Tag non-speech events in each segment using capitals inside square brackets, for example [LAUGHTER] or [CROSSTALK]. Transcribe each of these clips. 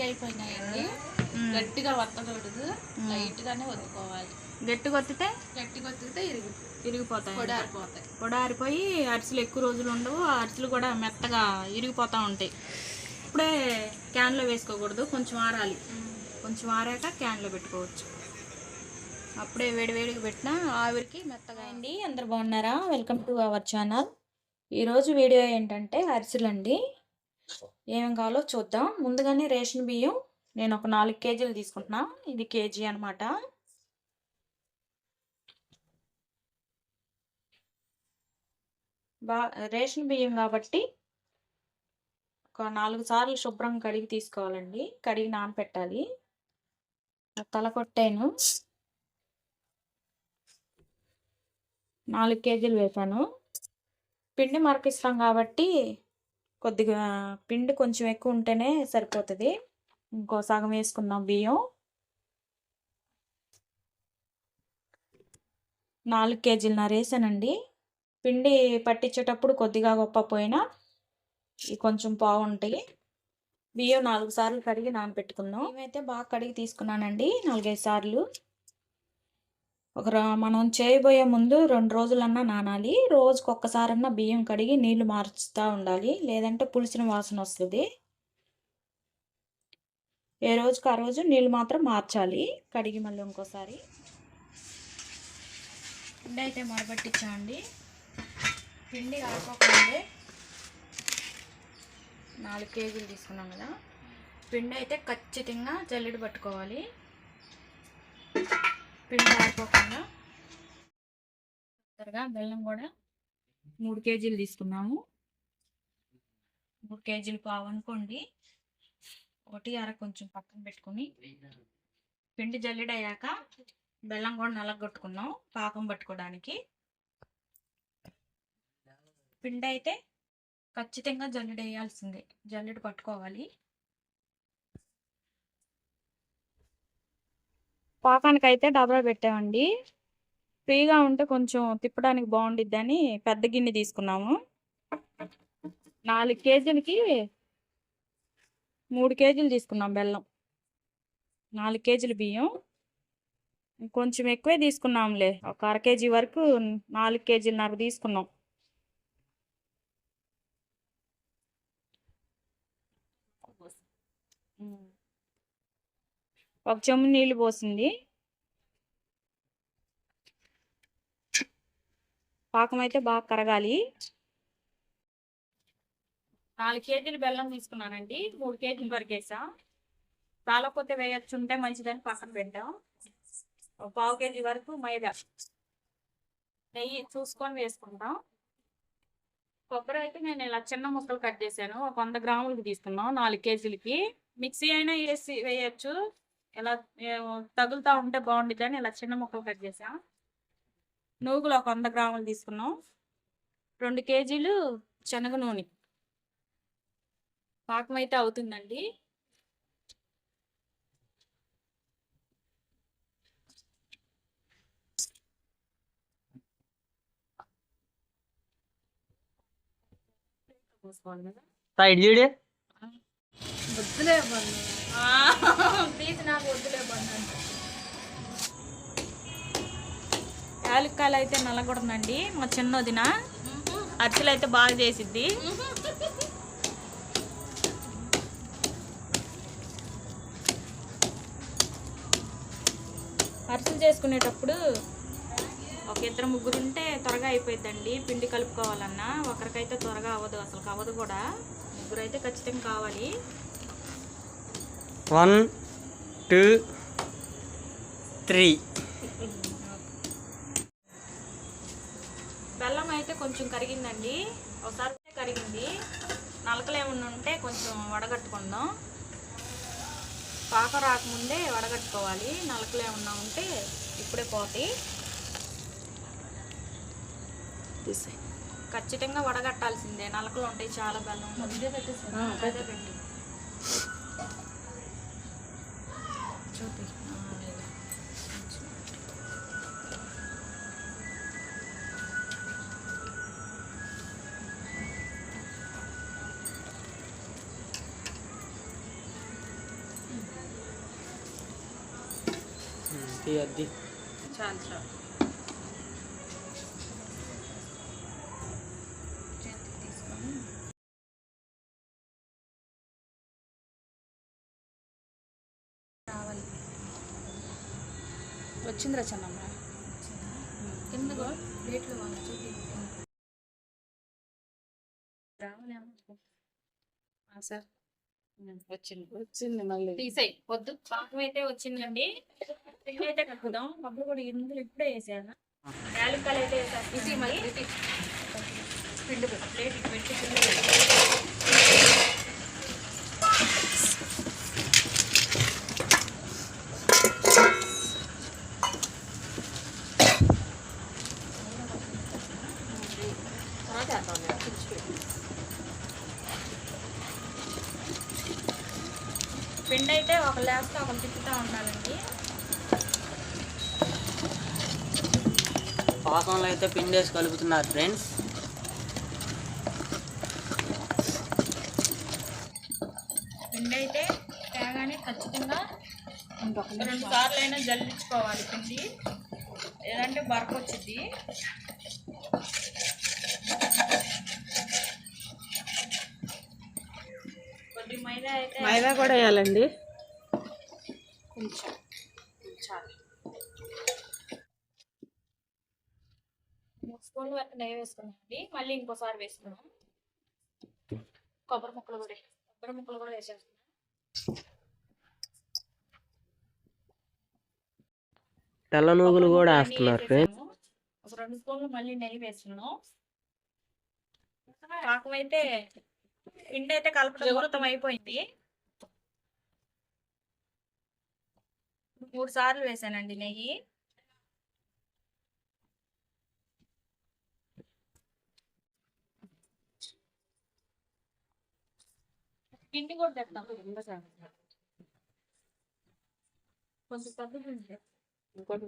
అయిపోయినాయండి. గట్టిగా వత్తకూడదు. లైట్ గానే వత్తుకోవాలి గట్టిగా వత్తితే? గట్టిగా వత్తితే ఇరుగు ఇరిగిపోతాయి పొడారిపోతాయి. పొడారిపోయి అరిసెలు ఎక్కువ రోజులు ఉండవు. ఆ అరిసెలు కూడా మెత్తగా ఇరిగిపోతూ ఉంటాయి. ఇప్పుడే క్యాన్లో వేసుకోకూడదు. కొంచెం ఆరాలి. కొంచెం ఆరాక క్యాన్లో పెట్టుకోవచ్చు. అప్పుడే వేడివేడిగా పెట్టినా ఆవిరికి మెత్తగా అండి. అందరు బాగున్నారా? Welcome to our channel. ఈరోజు వీడియో ఏంటంటే అరిసెలు ఏమేమి కావాలో చూద్దాం. ముందుగానే రేషన్ బియ్యం నేను ఒక నాలుగు కేజీలు తీసుకుంటున్నా. ఇది కేజీ అనమాట బా రేషన్ బియ్యం కాబట్టి ఒక నాలుగు సార్లు శుభ్రం కడిగి తీసుకోవాలండి. కడిగి నానపెట్టాలి. తల కొట్టాను. నాలుగు కేజీలు వేసాను పిండి మరకిస్తాం కాబట్టి కొద్దిగా పిండి కొంచెం ఎక్కువ ఉంటేనే సరిపోతుంది. ఇంకో సగం వేసుకుందాం బియ్యం. నాలుగు కేజీలన్నర వేసానండి. పిండి పట్టించేటప్పుడు కొద్దిగా గొప్ప పోయినా కొంచెం బాగుంటాయి. బియ్యం నాలుగు సార్లు కడిగి నానబెట్టుకుందాం. మేమైతే బాగా కడిగి తీసుకున్నానండి నాలుగైదు సార్లు. ఒక రా- మనం చేయబోయే ముందు రెండు రోజులన్నా నానాలి. రోజుకి ఒక్కసారన్నా బియ్యం కడిగి నీళ్ళు మార్చుతూ ఉండాలి. లేదంటే పులిసిన వాసన వస్తుంది. ఏ రోజుకి ఆ రోజు నీళ్ళు మాత్రం మార్చాలి. కడిగి మళ్ళీ ఇంకోసారి. పిండి అయితే మరబట్టించామండి పిండి కాకపోతే నాలుగు కేజీలు తీసుకున్నాం కదా. పిండి అయితే ఖచ్చితంగా జల్లెడ పట్టుకోవాలి. పిండి ఆడుకోకుండా తొందరగా బెల్లం కూడా మూడు కేజీలు తీసుకున్నాము. మూడు కేజీలు పావు అనుకోండి. ఒకటి అర కొంచెం పక్కన పెట్టుకొని పిండి జల్లెడయ్యాక బెల్లం కూడా నలగొట్టుకున్నాం పాకం పట్టుకోవడానికి. పిండి అయితే ఖచ్చితంగా జల్లెడ వేయాల్సిందే జల్లెడ పట్టుకోవాలి. పాకానికి అయితే డబా పెట్టామండి. ఫ్రీగా ఉంటే కొంచెం తిప్పడానికి బాగుండిద్దని పెద్ద గిన్నె తీసుకున్నాము. నాలుగు కేజీలకి మూడు కేజీలు తీసుకున్నాం బెల్లం. నాలుగు కేజీలు బియ్యం. కొంచెం ఎక్కువే తీసుకున్నాంలే. ఒక అర కేజీ వరకు నాలుగు కేజీలన్నర తీసుకున్నాం. ఒక చెంబు నీళ్ళు పోసింది. పాకం అయితే బాగా కరగాలి. నాలుగు కేజీలు బెల్లం తీసుకున్నానండి. మూడు కేజీలు వరకు వేసా తాళపోతే వేయచ్చు ఉంటే మంచిదని పక్కన పెట్టాం. ఒక పావు కేజీ వరకు మైదా. నెయ్యి చూసుకొని వేసుకుంటాం. కొబ్బరి అయితే నేను ఇలా చిన్న ముక్కలు కట్ చేశాను. ఒక వంద గ్రాములకి తీసుకున్నాం నాలుగు కేజీలకి. మిక్సీ అయినా వేసి వేయచ్చు. ఇలా ఏ, తగులుతా ఉంటే బాగుండిద్ది అని ఇలా చిన్న ముక్కలు కట్ చేసా నూగులు ఒక వంద గ్రాములు తీసుకున్నాం. రెండు కేజీలు శనగ నూనె. పాకం అయితే అవుతుందండి. సైడ్ చూడు. వద్దులే బంధు నాకు వద్దులే బండి యాలక్కాయలు అయితే నల్లగొడుతుందండి. మా చిన్న వదిన అరిసెలు అయితే బాగా చేసిద్ది. అరిసెలు చేసుకునేటప్పుడు ఒక ఇద్దరు ముగ్గురు ఉంటే త్వరగా అయిపోయిందండి పిండి కలుపుకోవాలన్నా. ఒకరికైతే త్వరగా అవ్వదు అసలు అవ్వదు కూడా. ముగ్గురు అయితే ఖచ్చితంగా కావాలి. One two three. బెల్లం అయితే కొంచెం కరిగిందండి. ఒకసారి కరిగింది. నలకలు ఏమన్నా ఉంటే కొంచెం వడగట్టుకుందాం. పాక రాకముందే వడగట్టుకోవాలి. నలకలు ఏమన్నా ఉంటే ఇప్పుడే పోతాయి. ఖచ్చితంగా వడగట్టాల్సిందే. నలకలు ఉంటాయి చాలా బెల్లం. అదే పెట్టి చేతికి తీసుకొని. రావాలి. వచ్చిందిరా చెన్నమ్మ కిందకు ప్లేట్లు వాళ్ళు చూపి రావాలేమో సార్. వచ్చింది వచ్చింది మళ్ళీ. తీసేయి వద్దు. పాకం అయితే వచ్చిందండి. పిండి అయితే కలుపుదాం. పప్పులు కూడా ఇందులో ఇప్పుడే వేసాను యాలక్కలు అయితే ఇది మళ్ళీ. పిండి. ప్లేట్ పెట్టి పిండి. తర్వాత పిండి అయితే ఒక లేస్తా ఒక తిప్పుతూ ఉండాలండి. పాకంలో అయితే పిండి వేసి కలుపుతున్నారు ఫ్రెండ్స్. పిండి అయితే తేగానే ఖచ్చితంగా రెండు సార్లు అయినా జల్లించుకోవాలి పిండి. లేదంటే బరక వచ్చింది కొద్ది మైదా కూడా వేయాలండి. కొంచెం చాలు మూడు స్పూన్లు వరకు నెయ్యి వేసుకున్నామండి మళ్ళీ ఇంకోసారి వేసుకున్నాం కొబ్బరి ముక్కలు కూడా కొబ్బరి ముక్కలు కూడా వేసేస్తున్నాం తెల్ల నువ్వులు కూడా వేస్తున్నారు. ఒక రెండు స్పూన్లు మళ్ళీ నెయ్యి వేస్తున్నాం పాకం అయితే పిండి అయితే కలపడం మొత్తం అయిపోయింది. మూడు సార్లు వేసానండి నెయ్యి. పిండి కూడా తెస్తాం. కొంచెం పిండి ఇంకోటి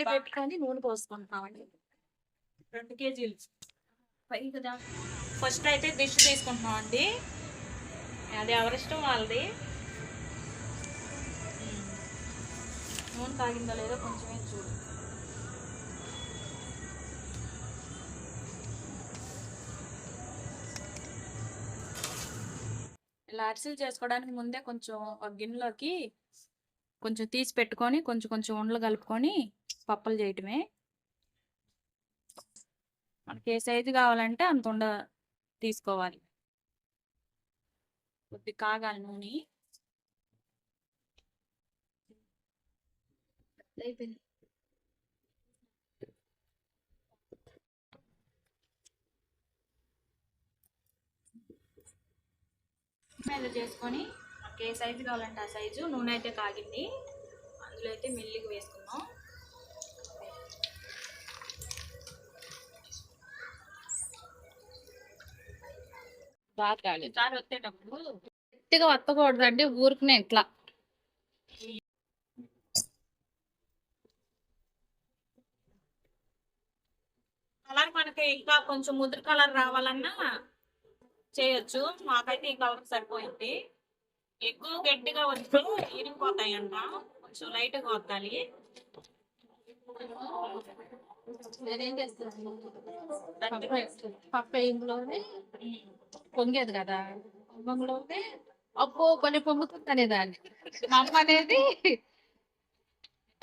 ఇట్లా పెట్టుకొని నూనె పోసుకుంటామండి రెండు కేజీలు. ఫస్ట్ అయితే డిష్ తీసుకుంటున్నాం అండి అది ఎవరిష్టం వాళ్ళది. నూనె తాగిందో లేదో కొంచెమే చూడు. ఇలా అరిసెలు చేసుకోవడానికి ముందే కొంచెం గిన్నెలోకి కొంచెం తీసి పెట్టుకొని కొంచెం కొంచెం ఉండలు కలుపుకొని పప్పలు చేయటమే. మనకి ఏ సైజు కావాలంటే అంత ఉండ తీసుకోవాలి. కొద్ది కాగాలి నూనె. అయిపోయింది. మీద చేసుకొని మనకి ఏ సైజు కావాలంటే ఆ సైజు నూనె అయితే కాగింది. అందులో అయితే మెల్లిగా వేసుకుందాం ఈసారి వచ్చేటప్పుడు గట్టిగా వత్తకూడదండి ఊరికనే ఇట్లా. కలర్ మనకి ఇంకా కొంచెం ముదురు కలర్ రావాలన్నా చేయొచ్చు. మాకైతే ఈ కలర్ సరిపోయింది. ఎక్కువ గట్టిగా వస్తే అంట కొంచెం లైట్గా వద్దాలి. నేనేం చేస్తాను పప్పు ఇందులోనే పొంగేది కదా. పొంగలోనే అబ్బో కొన్ని పొంగుతుంది అనేదాన్ని మా అమ్మ అనేది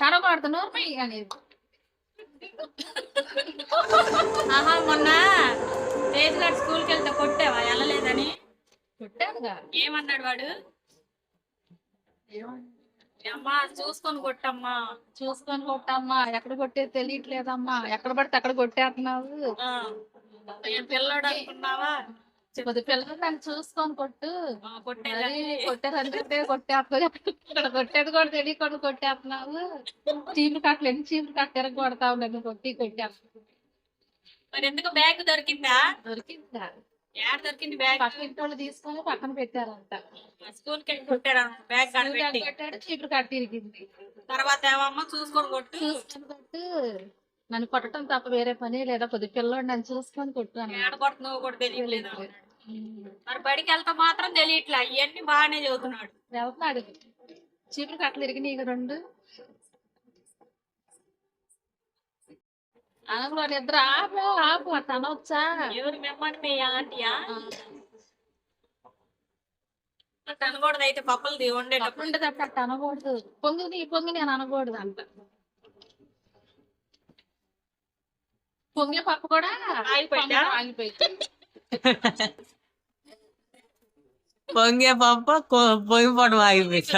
తడబడుతున్నావు అనేది. ఆహా మొన్న స్కూల్కి వెళ్తే కొట్టావా? వెళ్ళలేదని? కొట్టానుగా ఏమన్నాడు వాడు? అమ్మా చూసుకొని కొట్టమ్మా. చూసుకొని కొట్టమ్మా. ఎక్కడ కొట్టేది తెలియట్లేదమ్మా. ఎక్కడ పడితే అక్కడ కొట్టేస్తున్నావు. పిల్లోడు అనుకున్నావా? కొద్ది పిల్లలు నన్ను చూసుకొని కొట్టు. కొట్టేదంటే కొట్టేస్తుంది ఇక్కడ కొట్టేది కూడా తెలియకుండా కొట్టేస్తున్నావు. చీపురు కట్టలు ఎన్ని చీపురు కట్ట కొడతావు నన్ను కొట్టి కొట్టేస్తున్నావు. మరి ఎందుకు బ్యాగ్ దొరికిందా? దొరికిందా? యాడ్ దొరికింది బ్యాగ్. పక్క ఇంటి వాళ్ళు తీసుకొని పక్కన పెట్టారంట. స్కూల్కి కొట్టాడు? బ్యాగ్ చీపురు కట్ట ఇరిగింది తర్వాత ఏమమ్మా చూసుకొని కొట్టు. చూసుకొని కొట్టు. నన్ను కొట్టడం తప్ప వేరే పని లేదా కొద్ది పిల్లోడు నన్ను చూసుకొని కొట్టు కొడుతున్నావు కూడా తెలియలేదు మరి బడికి వెళ్తా మాత్రం తెలియట్లా. ఇవన్నీ బాగానే చదువుతున్నాడు. వెళ్తున్నాడు. చీపురు కట్టలు ఇరిగినాయి రెండు. అనగా ఇద్దరు ఆపు ఆపు అట్ట అనవచ్చా ఎవరు మిమ్మల్ని మీ ఆంటీయా అనకూడదు అయితే పప్పులు వండేటప్పుడు. ఉండేటప్పుడు అట్ట అనకూడదు. పొంగి నీ పొంగి నేను అనకూడదు అంట. పొంగే పప్పు కూడా ఆగిపోయిందా? ఆగిపోయింది. పొంగే పప్ప పొంగి పడవ ఆగిపోయింది.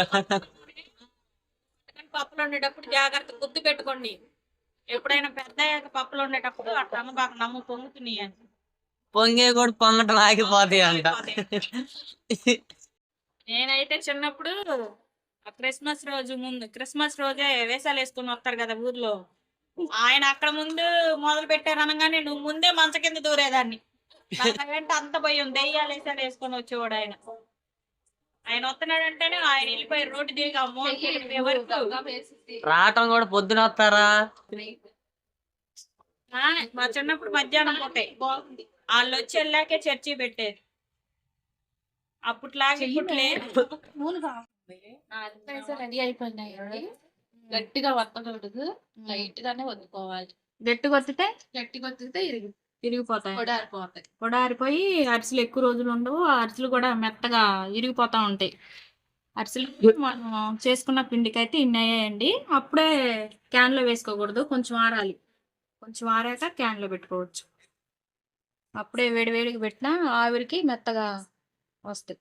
కానీ పప్పులు వండేటప్పుడు జాగ్రత్త గుర్తు పెట్టుకోండి. ఎప్పుడైనా పెద్ద పప్పులు వండేటప్పుడు అట్లా అమ్మబాక నమ్ము పొంగుతున్నాయి అని పొంగే కూడా పొంగటం ఆగిపోతాయి అంట. నేనైతే చిన్నప్పుడు ఆ క్రిస్మస్ రోజు ముందు క్రిస్మస్ రోజే వేసాలు వేసుకుని వస్తారు కదా ఊర్లో. ఆయన అక్కడ ముందు మొదలు పెట్టారు అనగానే నువ్వు ముందే మంచ కింద దూరేదాన్ని. అంత భయం దెయ్యాలు వేసాలు వేసుకొని వచ్చేవాడు ఆయన. ఆయన వస్తున్నాడంటేనే ఆయన వెళ్ళిపోయి రోడ్డు దిగి అమ్మో [LAUGHS] రావటం కూడా పొద్దున వస్తారా? మా చిన్నప్పుడు మధ్యాహ్నం పోతాయి బాగుంది. వాళ్ళు వచ్చి వెళ్ళాకే చర్చి పెట్టేది. అప్పట్లాగా నూనె రెడీ అయిపోయినాయి గట్టిగా వత్తకూడదు. లైట్ గానే వద్దుకోవాలి గట్టి కొట్టితే గట్టిగా వత్తితే ఇరిగి తిరిగిపోతాయి పొడారిపోతాయి. పొడారిపోయి అరిసెలు ఎక్కువ రోజులు ఉండవు. ఆ అరిసెలు కూడా మెత్తగా ఇరిగిపోతా ఉంటాయి. అరిసెలు మనం చేసుకున్న పిండికి అయితే ఇన్ని అయ్యాయండి. అప్పుడే క్యాన్లో వేసుకోకూడదు. కొంచెం ఆరాలి. కొంచెం ఆరాక క్యాన్లో పెట్టుకోవచ్చు. అప్పుడే వేడి వేడికి పెట్టినా ఆవిరికి మెత్తగా వస్తాయి.